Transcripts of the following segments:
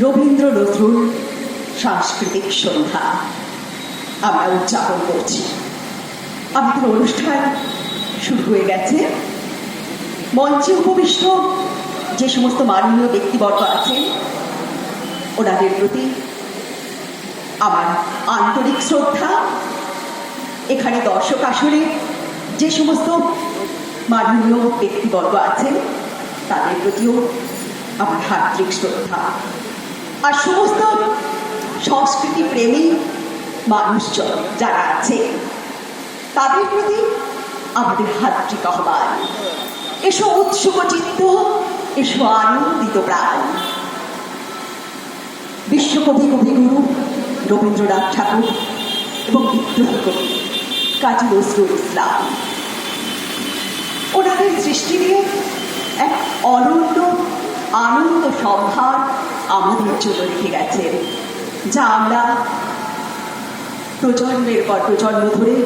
রবীন্দ্র নজরুল সাংস্কৃতিক সন্ধ্যা। আমরা উদযাপন করছি। আমাদের অনুষ্ঠান শুরু হয়ে গেছে। মঞ্চে উপবিষ্ট যে সমস্ত মাননীয় ব্যক্তিবর্গ আছেন, ওনাদের প্রতি আমার আন্তরিক শ্রদ্ধা। এখানে দর্শক আসলে যে সমস্ত মাননীয় ব্যক্তিবর্গ আছেন, তাদের প্রতিও আমার হার্দিক শ্রদ্ধা। আর সমস্ত সংস্কৃতি প্রেমী মানুষজন যারা আছে, তাদের প্রতি আমাদের হার্দিক আহ্বান। এসো উৎসুক চিত্ত, এসো আনন্দিত প্রাণ। বিশ্বকবি কবিগুরু রবীন্দ্রনাথ ঠাকুর এবং বিদ্রোহী কবি কাজী নজরুল ইসলাম। ওনাদের সৃষ্টি নিয়ে এক অনন্য আনন্দ সম্ভার আমাদের জন্য রেখে গেছেন যা আমরা প্রজন্মের পর প্রজন্ম ধরে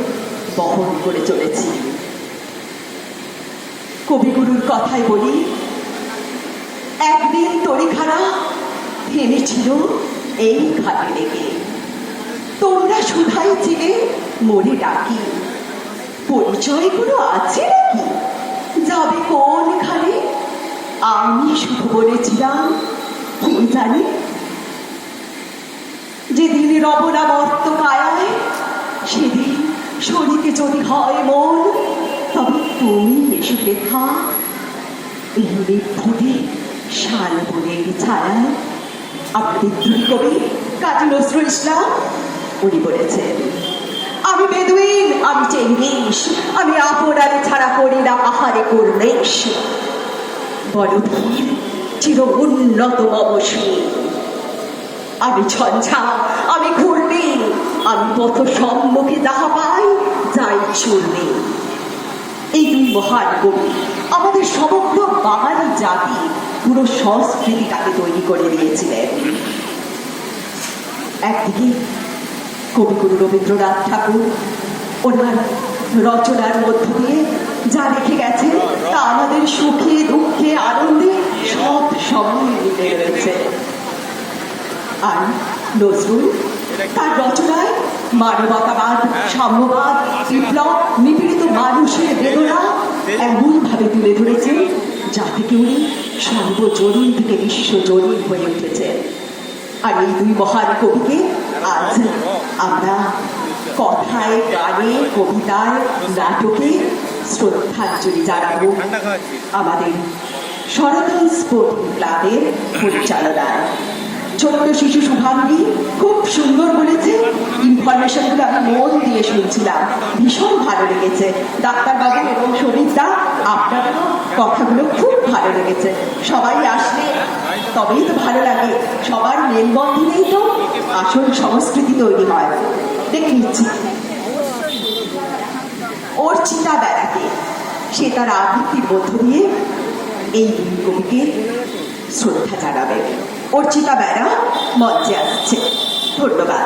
বহন করে চলেছি। কবিগুরুর কথাই বলি, একদিন তরিখানা থেমেছিল এই ঘাটে লেগে। তোমরা শুধাই ছিলে মরে ডাকি। পরিচয়গুলো আছে নাকি? যাবে কোনখানে? আমি শুধু বলেছিলাম কি জানি। যেদিন রবনা মর্ত কায়ায়, সেদিন শরীরে যদি হয় মন, তবে তুমি এসে লেখা। এই ফুটে শাল বনের ছায়ায় আমাদের বিদ্রোহী কবি, কাজী নজরুল ইসলাম, উনি বলেছেন, আমি বেদুইন, আমি চেঙ্গিস, আমি আপনারে ছাড়া করি না আহারে করলেশ বড়ধীর চির উন্নত অবশ্যই আমি আমি ঘুরবি আমি পথ সম্মুখে পাই, যাই এই দুই মহান কবি আমাদের সমগ্র বাঙালি জাতি পুরো সংস্কৃতিটাকে তৈরি করে দিয়েছিলেন। একদিকে কবিগুরু রবীন্দ্রনাথ ঠাকুর, ওনার রচনার মধ্য দিয়ে যা রেখে গেছে, তা আমাদের সুখে, দুঃখে, আনন্দে সব সময় মিলে রয়েছে আর নজরুল, তার রচনায় মানবতাবাদ, সাম্যবাদ, বিপ্লব, নিপীড়িত মানুষের বেদনা এমনভাবে তুলে ধরেছেন যা থেকে উনি সর্বজনীন থেকে বিশ্বজনীন হয়ে উঠেছেন আর এই দুই মহান কবিকে আজ আমরা কথায়, গানে, কবিতায়, নাটকে শ্রদ্ধাঞ্জলি জানাব আমাদের সনাতন স্পোর্টিং ক্লাবের পরিচালনায়। ছোট্ট শিশু শুভাঙ্গী খুব সুন্দর বলেছে। ইনফরমেশনগুলো আমি মন দিয়ে শুনছিলাম। ভীষণ ভালো লেগেছে। ডাক্তারবাবু এবং সবিতা আপনারও কথাগুলো খুব ভালো লেগেছে। সবাই আসলে তবেই তো ভালো লাগে। সবার মেলবন্ধনেই তো আসল সংস্কৃতি তৈরি হয়। দেখে নিচ্ছি অর্চিতা বেড়াকে সে তার আবৃত্তির মধ্য দিয়ে এই কবিকে শ্রদ্ধা জানাবে। অর্চিতা বেড়া মঞ্চে আসছে। ধন্যবাদ।